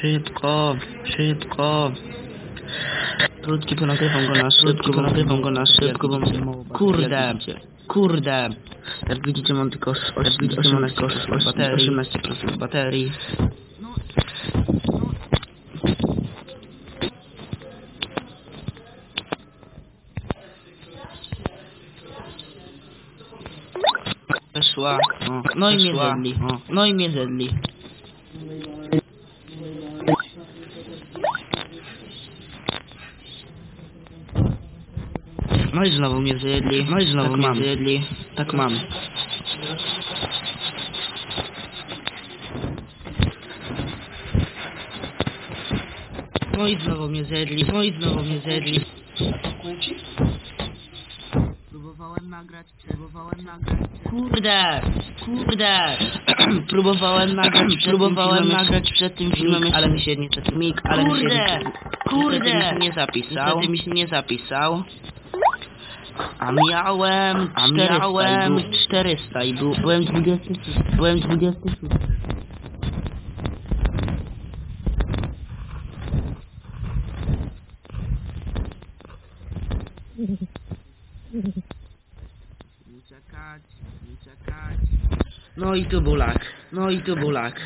Szybko, szybko. Krótki to nagrywam go na szybko, bo nagrywam go na szybko, bo Kurde, kurde. Jak widzicie mam tylko 18% baterii. 18% baterii. Weszła. No i mnie zedli. No i mnie zedli. No i znowu mnie zjedli. No i znowu mnie zjedli. Tak mam. No i znowu mnie zjedli. No i znowu mnie zjedli. Próbowałem nagrać, próbowałem nagrać. Kurde, kurde. próbowałem nagrać, próbowałem nagrać przed tym filmem, ale mi się nie mig, ale mi się nie, kurde, mi się nie zapisał. Niestety mi się nie zapisał. A miałem, a miałem 400 i był, byłem 26, byłem 26. Uciekać, uciekać. No i tu był lak, no i tu był lak.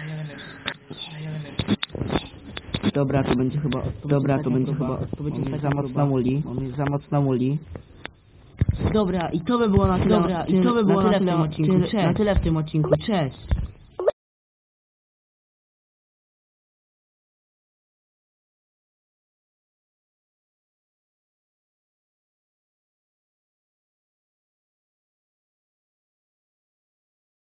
Dobra, to będzie chyba, dobra, to będzie chyba, to będzie tak za mocno muli, on jest za mocno muli. Dobra, i to by było na tyle, dobra, i to by było na tyle w tym odcinku, na tyle w tym odcinku, cześć.